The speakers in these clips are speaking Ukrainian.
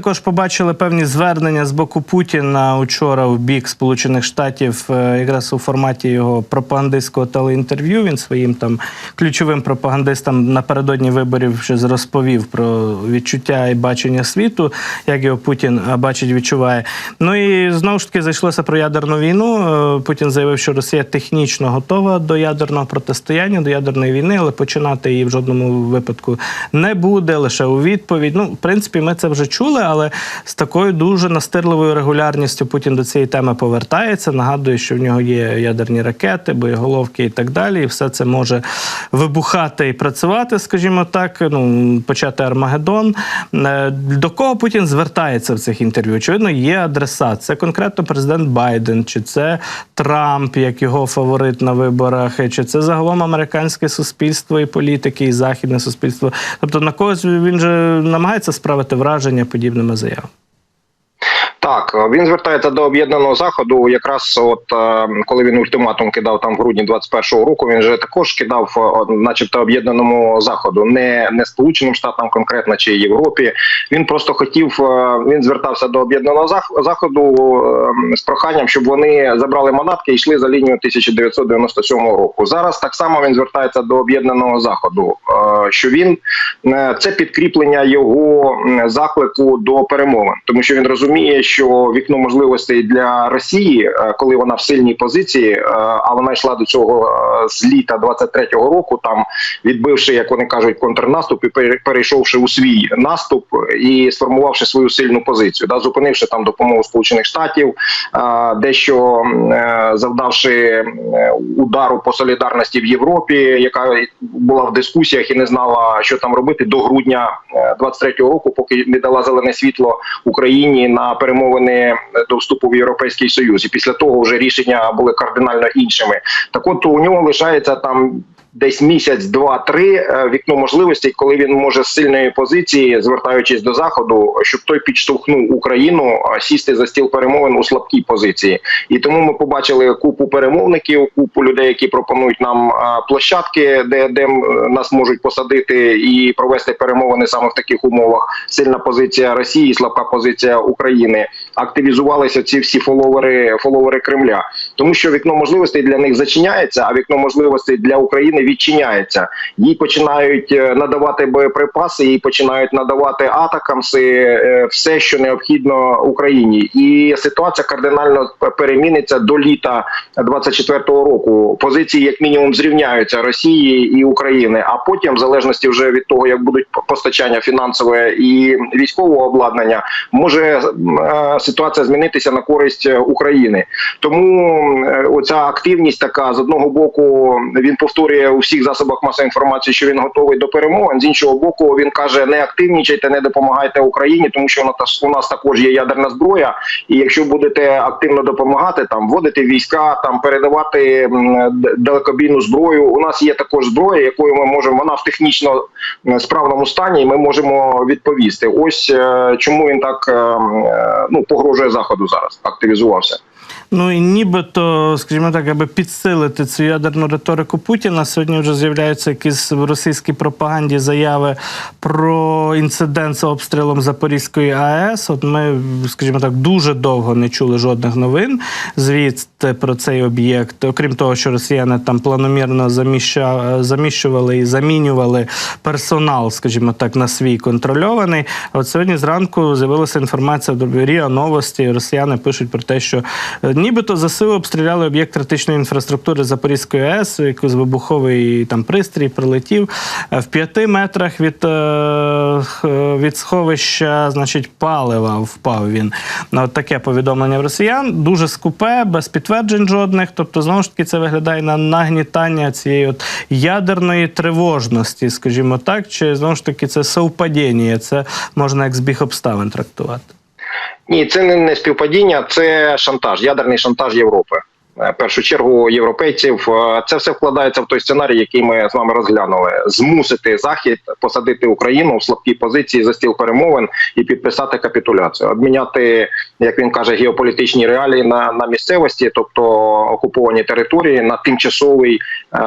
Також побачили певні звернення з боку Путіна учора в бік Сполучених Штатів, е, якраз у форматі його пропагандистського телеінтерв'ю. Він своїм там ключовим пропагандистам напередодні виборів ще розповів про відчуття і бачення світу, як його Путін е, бачить, відчуває. Ну і знову ж таки зайшлося про ядерну війну. Е, Путін заявив, що Росія технічно готова до ядерного протистояння, до ядерної війни, але починати її в жодному випадку не буде. Лише у відповідь. Ну, в принципі, ми це вже чули, але з такою дуже настирливою регулярністю Путін до цієї теми повертається. Нагадує, що в нього є ядерні ракети, боєголовки і так далі. І все це може вибухати і працювати, скажімо так. Ну почати Армагеддон. Е, До кого Путін звертається в цих інтерв'ю? Очевидно, є адресат. Це конкретно президент Байден, чи це Трамп, як його фаворит на виборах, чи це загалом американське суспільство і політики, і західне суспільство. Тобто на когось він же намагається справити враження problemas AI. Так, він звертається до об'єднаного заходу. Якраз от е, коли він ультиматум кидав там в грудні 21-го року, він же також кидав, е, начебто, об'єднаному заходу, не не сполученим штатам, конкретно чи Європі. Він просто хотів. е, Він звертався до об'єднаного заходу з проханням, щоб вони забрали манатки і йшли за лінію 1997 року. Зараз так само він звертається до об'єднаного заходу, що він це підкріплення його заклику до перемовин, тому що він розуміє, що вікно можливостей для Росії, е, коли вона в сильній позиції, е, а вона йшла до цього е, з літа 23-го року, там відбивши, як вони кажуть, контрнаступ і пере- перейшовши у свій наступ і сформувавши свою сильну позицію, да, зупинивши там допомогу Сполучених Штатів, дещо завдавши удару по солідарності в Європі, яка була в дискусіях і не знала, що там робити до грудня е, 23-го року, поки не дала зелене світло Україні на перемовини до вступу в Європейський Союз. І після того вже рішення були кардинально іншими. Так, от у нього лишається там. Десь місяць, два-три е, вікно можливостей, коли він може з сильної позиції, звертаючись до заходу, щоб той підштовхнув Україну сісти за стіл перемовин у слабкій позиції. І тому ми побачили купу перемовників, купу людей, які пропонують нам площадки, де, де нас можуть посадити і провести перемовини саме в таких умовах. Сильна позиція Росії, слабка позиція України. Активізувалися ці всі фоловери, фоловери Кремля, тому що вікно можливостей для них зачиняється, а вікно можливостей для України відчиняється. Їй починають е, надавати боєприпаси, їй починають надавати атакамси, е, все, що необхідно Україні, і ситуація кардинально переміниться до літа 24-го року. Позиції як мінімум зрівняються Росії і України. А потім, в залежності вже від того, як будуть постачання фінансове і військового обладнання, може е, ситуація змінитися на користь України. Тому оця активність така з одного боку він повторює у всіх засобах масової інформації, що він готовий до перемовин. З іншого боку, він каже: не активнічайте, не допомагайте Україні, тому що у нас також є ядерна зброя. І якщо будете активно допомагати, там вводити війська, там передавати далекобійну зброю. У нас є також зброя, якою ми можемо вона в технічно справному стані, і ми можемо відповісти. Ось е, чому він так е, м, е, ну погрожує заходу зараз, активізувався. Ну і нібито, скажімо так, аби підсилити цю ядерну риторику Путіна, сьогодні вже з'являються якісь в російській пропаганді заяви про інцидент з обстрілом Запорізької АЕС. От ми, скажімо так, дуже довго не чули жодних новин звідти про цей об'єкт. Окрім того, що росіяни там планомірно заміщували і замінювали персонал, скажімо так, на свій контрольований. От сьогодні зранку з'явилася інформація до Ріа Новості. Росіяни пишуть про те, що е, нібито ЗСУ обстріляли об'єкт критичної інфраструктури Запорізької АЕС, якийсь вибуховий там пристрій прилетів Е, в п'яти метрах від, е, від сховища, значить, палива впав він. От таке повідомлення в росіян. Дуже скупе, без підтверджень жодних. Тобто, знову ж таки, це виглядає на нагнітання цієї от ядерної тривожності, скажімо так, чи знову ж таки це совпадіння, це можна як збіг обставин трактувати. Ні, це не, співпадіння, це шантаж, ядерний шантаж Європи. Е, першу чергу європейців. Е, Це все вкладається в той сценарій, який ми з вами розглянули: змусити захід посадити Україну в слабкій позиції за стіл перемовин і підписати капітуляцію, обміняти, як він каже, геополітичні реалії на, на місцевості, тобто окуповані території, на тимчасовий е,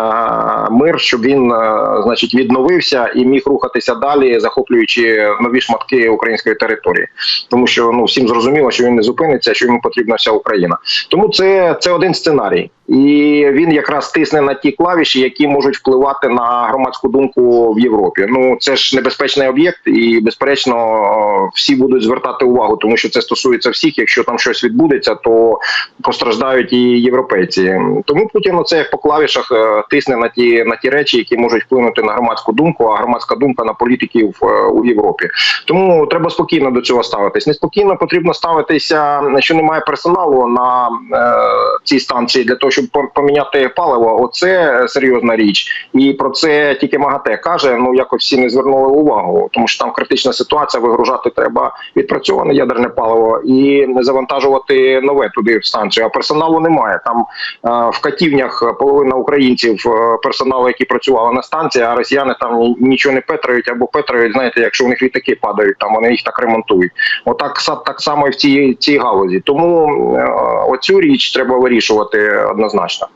мир, щоб він, е, значить, відновився і міг рухатися далі, захоплюючи нові шматки української території, тому що ну всім зрозуміло, що він не зупиниться, що йому потрібна вся Україна. Тому це, це один сценарій, і він якраз тисне на ті клавіші, які можуть впливати на громадську думку в Європі. Ну це ж небезпечний об'єкт, і безперечно всі будуть звертати увагу, тому що це стосується всіх. Якщо там щось відбудеться, то постраждають і європейці. Тому Путін це по клавішах е, тисне на ті на ті речі, які можуть вплинути на громадську думку, а громадська думка на політиків е, у Європі. Тому треба спокійно до цього ставитись. Неспокійно потрібно ставитися, що немає персоналу на е, цій станції для того, щоб поміняти паливо. Оце серйозна річ, і про це тільки МАГАТЕ каже. Ну якось всі не звернули увагу, тому що там критична ситуація. Вигружати треба відпрацьоване ядерне паливо і не завантажувати нове туди в станцію. А персоналу немає. Там е, в катівнях половина українців е, персоналу, які працювали на станції, а росіяни там нічого не петрають або петрають. Знаєте, якщо у них літаки падають, там вони їх так ремонтують. Отак так само і в цій цій галузі. Тому е, оцю річ треба вирішувати однозначно.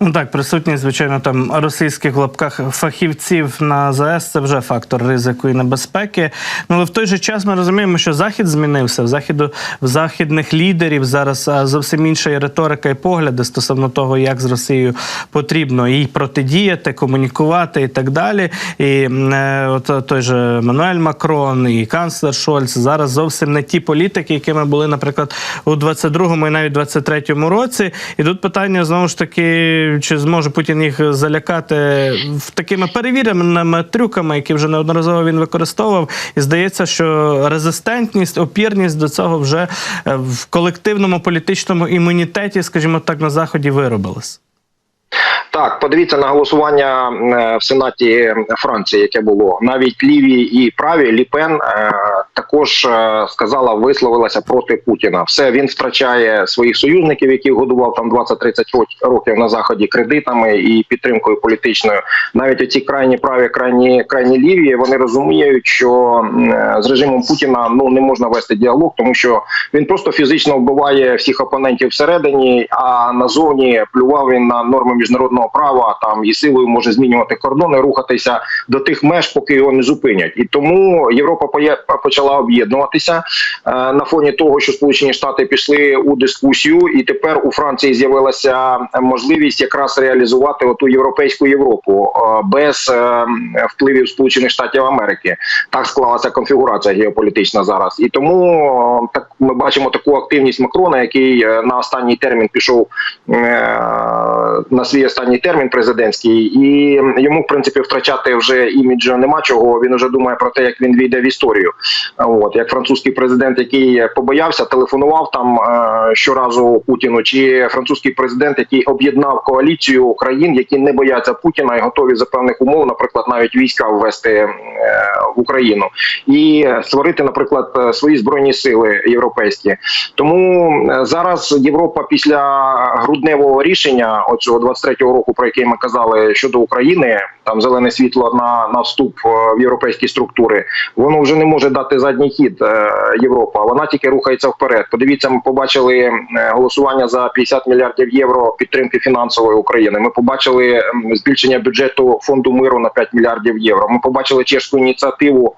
Ну так, присутність, звичайно, там російських в лапках фахівців на ЗАЕС це вже фактор ризику і небезпеки. Ну але в той же час ми розуміємо, що захід змінився. В заходу в західних лідерів зараз зовсім інша є риторика і погляди стосовно того, як з Росією потрібно їй протидіяти, комунікувати і так далі. І е, от той же Мануель Макрон і канцлер Шольц зараз зовсім не ті політики, якими були, наприклад, у 22-му і навіть 23-му році. І тут питання знову ж таки, чи зможе Путін їх залякати в такими перевіреними трюками, які вже неодноразово він використовував. І здається, що резистентність, опірність до цього вже е, в колективному політичному імунітеті, скажімо так, на заході виробилась. Так, подивіться на голосування е, в Сенаті Франції, яке було навіть ліві і праві Ліпен е, також е, сказала, висловилася проти Путіна. Все він втрачає своїх союзників, яких годував там 20-30 років на заході кредитами і підтримкою політичною. Навіть оці крайні праві, крайні крайні ліві, вони розуміють, що з режимом Путіна ну не можна вести діалог, тому що він просто фізично вбиває всіх опонентів всередині, а назовні плював він на норми міжнародного права там і силою може змінювати кордони, рухатися до тих меж, поки його не зупинять. І тому Європа почала об'єднуватися е, на фоні того, що Сполучені Штати пішли у дискусію, і тепер у Франції з'явилася можливість якраз реалізувати оту європейську Європу е, без е, впливів Сполучених Штатів Америки. Так склалася конфігурація геополітична зараз, і тому так ми бачимо таку активність Макрона, який на останній термін пішов на свій останній термін президентський, і йому в принципі втрачати вже іміджу нема чого. Він вже думає про те, як він війде в історію. От як французький президент, який побоявся, телефонував там е, щоразу Путіну, чи французький президент, який об'єднав коаліцію країн, які не бояться Путіна і готові за певних умов, наприклад, навіть війська ввести е, в Україну і створити, наприклад, е, свої збройні сили європейські. Тому зараз Європа після грудневого рішення оцього 23-го року, про яке ми казали щодо України, там зелене світло на, на вступ е, в європейські структури, воно вже не може дати задній хід е, Європа. Вона тільки рухається вперед. Подивіться, ми побачили е, голосування за 50 мільярдів євро підтримки фінансової України. Ми побачили збільшення бюджету фонду миру на 5 мільярдів євро. Ми побачили чешську ініціативу,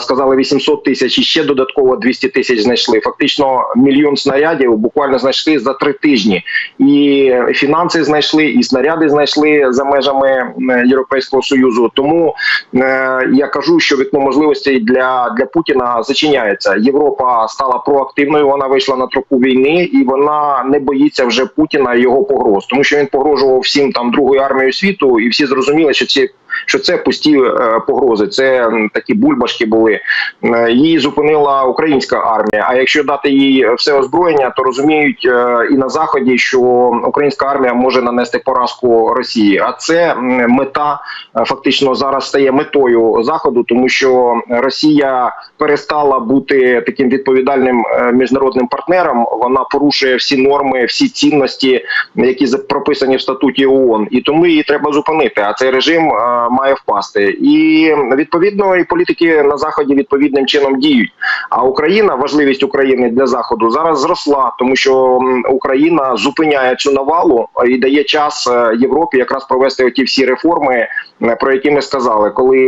сказали 800 тисяч і ще додатково 200 тисяч знайшли. Фактично мільйон снарядів буквально знайшли за три тижні. І фінанси знайшли, і снаряди знайшли за межами Європейського союзу. Тому е, я кажу, що вікно можливостей для, для Путіна зачиняється. Європа стала проактивною. Вона вийшла на тропу війни, і вона не боїться вже Путіна і його погроз, тому що він погрожував всім там другою армією світу, і всі зрозуміли, що ці що це пусті е, погрози, це такі бульбашки були. Е, Її зупинила українська армія. А якщо дати їй все озброєння, то розуміють е, і на заході, що українська армія може нанести поразку Росії. А це мета фактично зараз стає метою заходу, тому що Росія перестала бути таким відповідальним міжнародним партнером. Вона порушує всі норми, всі цінності, які прописані в статуті ООН. і тому її треба зупинити. А цей режим має впасти. І відповідно і політики на заході відповідним чином діють. А Україна, важливість України для заходу зараз зросла, тому що Україна зупиняє цю навалу і дає час е, Європі якраз провести оті всі реформи, е, про які ми сказали, коли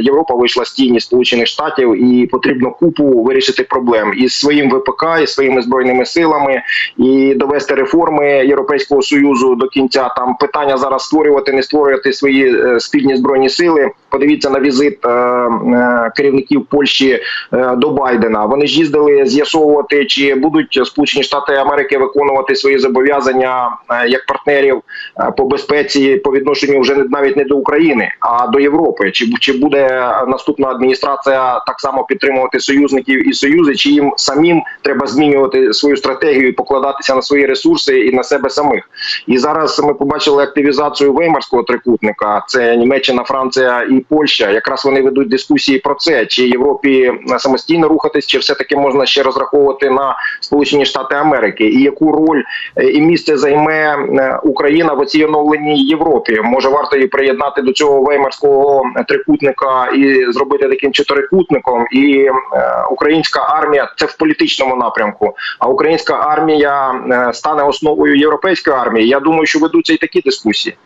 Європа вийшла з тіні Сполучених Штатів і потрібно купу вирішити проблем із своїм ВПК, і своїми збройними силами, і довести реформи Європейського союзу до кінця. Там питання зараз створювати, не створювати свої е, спільні збройні сили. Подивіться на візит керівників Польщі до Байдена. Вони ж їздили з'ясовувати, чи будуть Сполучені Штати Америки виконувати свої зобов'язання е, як партнерів е, по безпеці по відношенню вже навіть не до України, а до Європи. Чи чи буде наступна адміністрація так само підтримувати союзників і союзи, чи їм самим треба змінювати свою стратегію і покладатися на свої ресурси і на себе самих? І зараз ми побачили активізацію Веймарського трикутника. Це Німеччина, Франція і Польща. Якраз вони ведуть дискусії про це, чи Європі самостійно рухатись, чи все таки можна ще розраховувати на Сполучені Штати Америки, і яку роль е, і місце займе е, Україна в цій оновленій Європі? Може варто її приєднати до цього веймарського трикутника і зробити таким чотирикутником? І е, українська армія це в політичному напрямку. А українська армія стане основою європейської армії. Я думаю, що ведуться і такі дискусії.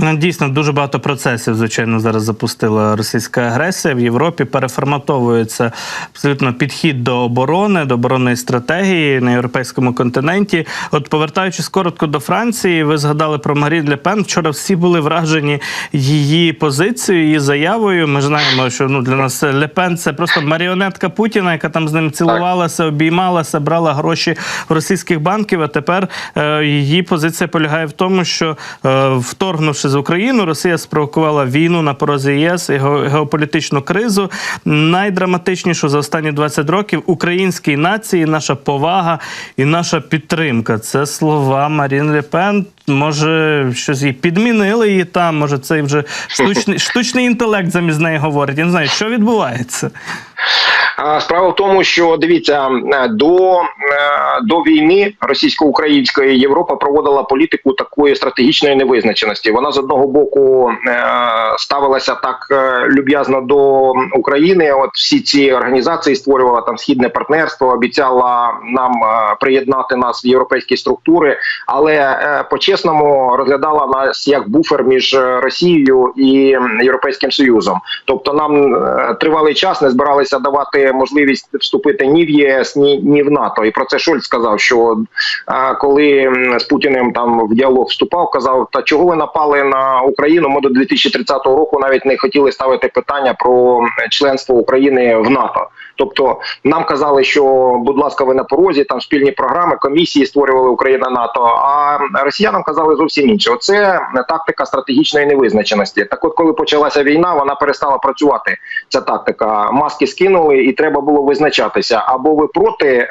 Ну, Дійсно, дуже багато процесів, звичайно, зараз запустила російська агресія в Європі. Переформатовується абсолютно підхід до оборони, до оборонної стратегії на європейському континенті. От повертаючись коротко до Франції, ви згадали про Марі Ле Пен. Вчора всі були вражені її позицією, її заявою. Ми знаємо, що ну для нас Ле Пен це просто маріонетка Путіна, яка там з ним цілувалася, обіймалася, брала гроші в російських банків. А тепер е, її позиція полягає в тому, що е, вторгнувши з Україну, Росія спровокувала війну на порозі ЄС і геополітичну кризу. Найдраматичнішу за останні 20 років українській нації наша повага і наша підтримка. Це слова Марін Ле Пен. Може, щось їй підмінили її там. Може, це вже штучний штучний інтелект замість неї говорить. Я не знаю, що відбувається. Справа в тому, що дивіться е, до, е, до війни російсько-української Європа проводила політику такої стратегічної невизначеності. Вона з одного боку е, ставилася так люб'язно до України. От всі ці організації створювала там східне партнерство, обіцяла нам приєднати нас в європейські структури, але е, по-чесному розглядала нас як буфер між е, Росією і Європейським Союзом. Тобто нам е, тривалий час не збиралися давати можливість вступити ні в ЄС, ні, ні в НАТО. І про це Шольц сказав, що е, коли з Путіним там в діалог вступав, казав: Та чого ви напали на Україну? Ми до 2030 року навіть не хотіли ставити питання про членство України в НАТО. Тобто нам казали, що будь ласка, ви на порозі, там спільні програми, комісії створювали Україна НАТО. А росіянам казали зовсім інше. Оце тактика стратегічної невизначеності. Так, от, коли почалася війна, вона перестала працювати. Ця тактика маски скинули, і треба було визначатися або ви проти е,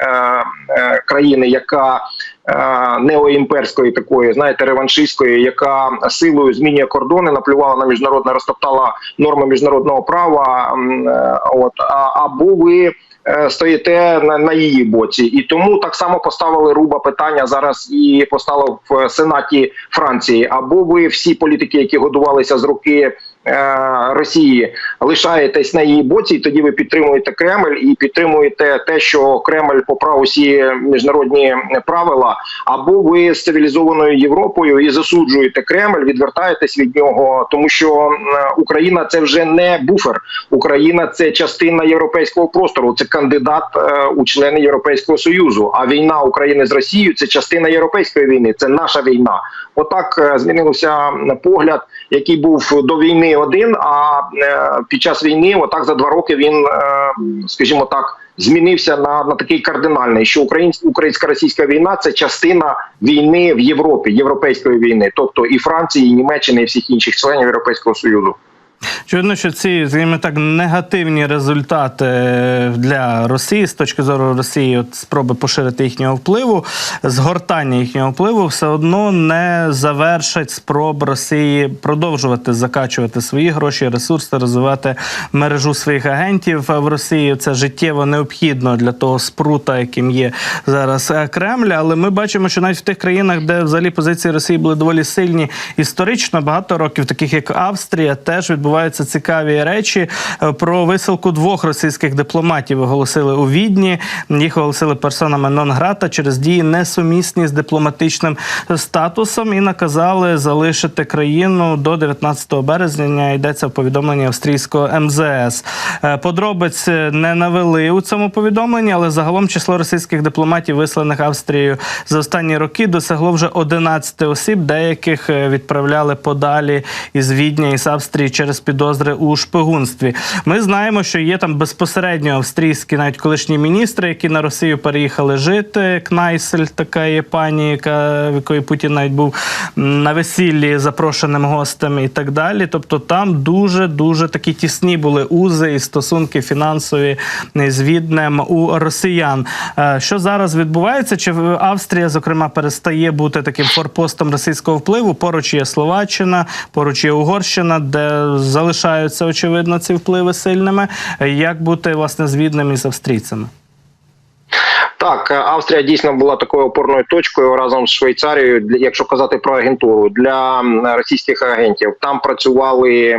е, країни, яка е, неоімперської такої, знаєте, реваншистської, яка силою змінює кордони, наплювала на міжнародне, розтоптала норми міжнародного права. е, От або ви е, стоїте на, на її боці, і тому так само поставили руба питання зараз і постало в Сенаті Франції. Або ви всі політики, які годувалися з руки. Е, Росії лишаєтесь на її боці, і тоді ви підтримуєте Кремль і підтримуєте те, що Кремль поправ усі міжнародні правила, або ви з цивілізованою Європою і засуджуєте Кремль, відвертаєтесь від нього, тому що Україна це вже не буфер. Україна це частина європейського простору. Це кандидат е, у члени Європейського союзу. А війна України з Росією це частина європейської війни. Це наша війна. Отак е, змінився погляд, який був до війни один. А е, під час війни, отак за два роки, він, е, скажімо так. Змінився на, на такий кардинальний, що українська українсько-російська війна це частина війни в Європі, європейської війни, тобто і Франції, і Німеччини, і всіх інших членів Європейського союзу. Очевидно, що ці скажімо так негативні результати для Росії з точки зору Росії, от спроби поширити їхнього впливу, згортання їхнього впливу, все одно не завершать спроб Росії продовжувати закачувати свої гроші, ресурси, розвивати мережу своїх агентів в Росії. Це життєво необхідно для того спрута, яким є зараз е, Кремль. Але ми бачимо, що навіть в тих країнах, де взагалі позиції Росії були доволі сильні історично, багато років, таких як Австрія, теж відбуваються цікаві речі. Е, Про висилку двох російських дипломатів оголосили у Відні. Їх оголосили персонами нон-грата через дії несумісні з дипломатичним статусом і наказали залишити країну до 19 березня. Йдеться в повідомленні австрійського МЗС. Е, Подробиць не навели у цьому повідомленні, але загалом число російських дипломатів, висланих Австрією за останні роки, досягло вже 11 осіб, деяких е, відправляли подалі із Відня із Австрії через підозри у шпигунстві. Ми знаємо, що є там безпосередньо австрійські, навіть колишні міністри, які на Росію переїхали жити. Кнайсель, така є пані, яка в якої Путін навіть був на весіллі запрошеним гостем і так далі. Тобто там дуже дуже такі тісні були узи і стосунки фінансові з Віднем у росіян. Е, Що зараз відбувається? Чи Австрія, зокрема, перестає бути таким форпостом російського впливу? Поруч є Словаччина, поруч є Угорщина, де залишаються очевидно ці впливи сильними. Як бути власне звідними з австрійцями? Так, е, Австрія дійсно була такою опорною точкою разом з Швейцарією, якщо казати про агентуру для російських агентів. Там працювали е,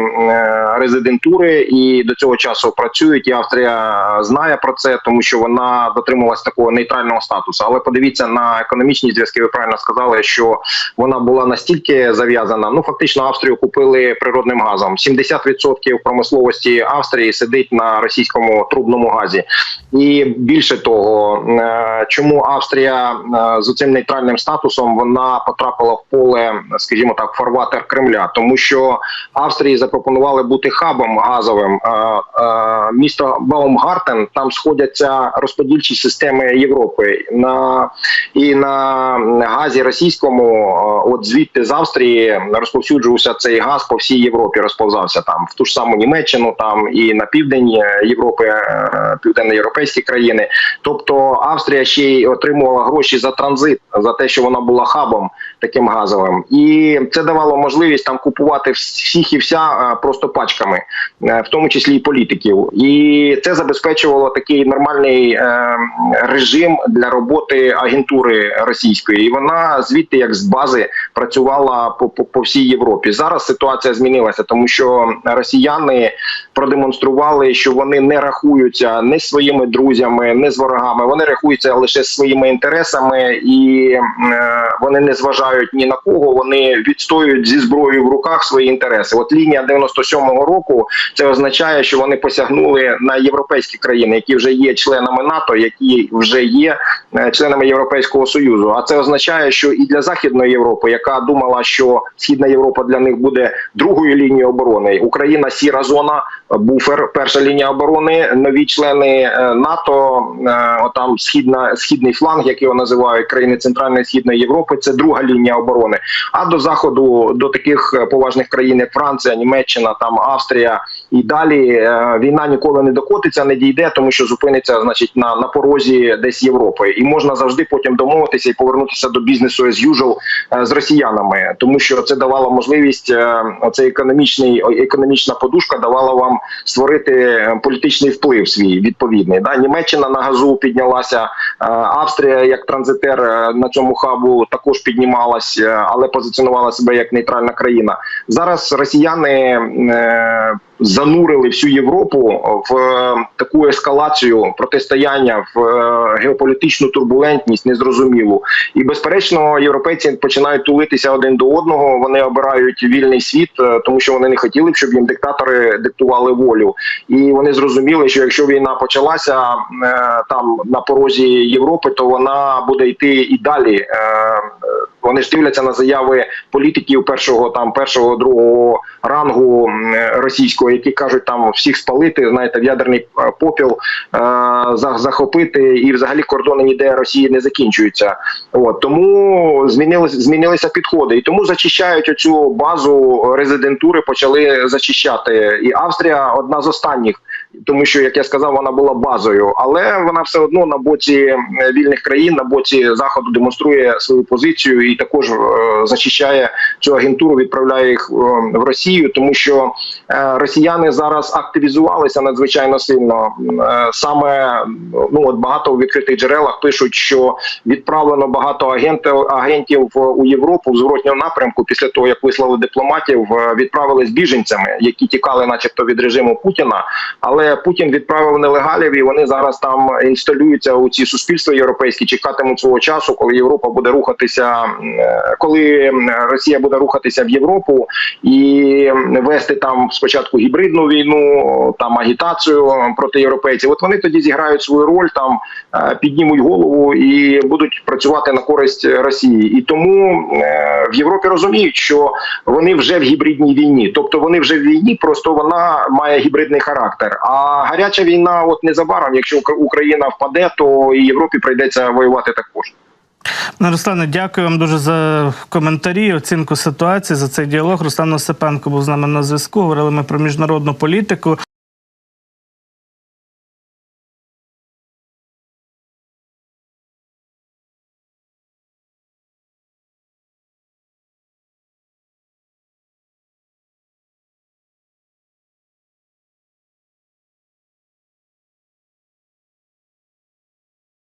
резидентури і до цього часу працюють. І Австрія знає про це, тому що вона дотримувалась такого нейтрального статусу. Але подивіться на економічні зв'язки. Ви правильно сказали, що вона була настільки зав'язана. Ну фактично, Австрію купили природним газом. 70% промисловості Австрії сидить на російському трубному газі. І більше того, е, чому Австрія е, з цим нейтральним статусом вона потрапила в поле, скажімо так, фарватер Кремля, тому що Австрії запропонували бути хабом газовим. Е, е, Місто Баумгартен там сходяться розподільчі системи Європи на і на газі російському, е, от звідти з Австрії розповсюджувався цей газ по всій Європі. Розповзався там в ту ж саму Німеччину, там і на південь Європи, е, південноєвропейські країни. Тобто Австрія ще й отримувала гроші за транзит, за те, що вона була хабом таким газовим, і це давало можливість там купувати всіх і вся е, просто пачками, е, в тому числі і політиків. І це забезпечувало такий нормальний е, режим для роботи агентури російської. І вона звідти, як з бази, працювала по, по, по всій Європі. Зараз ситуація змінилася, тому що росіяни продемонстрували, що вони не рахуються не своїми друзями, не з ворогами. Вони рахуються лише своїми інтересами, і е, вони не зважають ні на кого. Вони відстоюють зі зброєю в руках свої інтереси. От лінія 97-го року це означає, що вони посягнули на європейські країни, які вже є членами НАТО, які вже є членами Європейського союзу. А це означає, що і для Західної Європи, яка думала, що Східна Європа для них буде другою лінією оборони, Україна сіра зона, буфер, перша лінія оборони, нові члени е, НАТО, е, отам східна східний фланг, як його називають країни Центральної Східної Європи. Це друга лінія оборони. А до заходу до таких е, поважних країн, як Франція, Німеччина, там Австрія і далі е, війна ніколи не докотиться, не дійде, тому що зупиниться, значить, на, на порозі десь Європи, і можна завжди потім домовитися і повернутися до бізнесу as usual е, з росіянами, тому що це давало можливість е, економічний економічна подушка давала вам створити е, політичний вплив свій відповідний. Да? Німеччина на газу піднялася, Австрія як транзитер на цьому хабу також піднімалась, але позиціонувала себе як нейтральна країна. Зараз росіяни. Занурили всю Європу в е, таку ескалацію протистояння в е, геополітичну турбулентність, незрозумілу. І безперечно, європейці починають тулитися один до одного. Вони обирають вільний світ, е, тому що вони не хотіли щоб їм диктатори диктували волю. І вони зрозуміли, що якщо війна почалася там на порозі Європи, то вона буде йти і далі. Вони ж дивляться на заяви політиків першого там першого другого рангу російського, які кажуть там всіх спалити, знаєте, в ядерний е, попіл е, за- захопити, і взагалі кордони ніде Росії не закінчуються. От тому змінилися змінилися підходи, і тому зачищають оцю базу резидентури, почали зачищати. І Австрія одна з останніх, тому що як я сказав, вона була базою, але вона все одно на боці е, вільних країн, на боці заходу демонструє свою позицію і також е, зачищає цю агентуру, відправляє їх е, в Росію, тому що росіяни зараз активізувалися надзвичайно сильно. Саме ну от багато у відкритих джерелах пишуть, що відправлено багато агентів агентів у Європу в зворотньому напрямку після того, як вислали дипломатів, відправили з біженцями, які тікали, начебто, від режиму Путіна. Але Путін відправив нелегалів, і вони зараз там інсталюються у ці суспільства європейські, чекатимуть свого часу, коли Європа буде рухатися, е, коли Росія буде рухатися в Європу і вести там спочатку гібридну війну, там агітацію проти європейців. От вони тоді зіграють свою роль, там е, піднімуть голову і будуть працювати на користь Росії. І тому е, в Європі розуміють, що вони вже в гібридній війні, тобто вони вже в війні, просто вона має гібридний характер. А гаряча війна, от незабаром, якщо Україна впаде, то і Європі прийдеться воювати також. Ну, Руслане, дякую вам дуже за коментарі, оцінку ситуації за цей діалог. Руслан Осипенко був з нами на зв'язку. Говорили ми про міжнародну політику.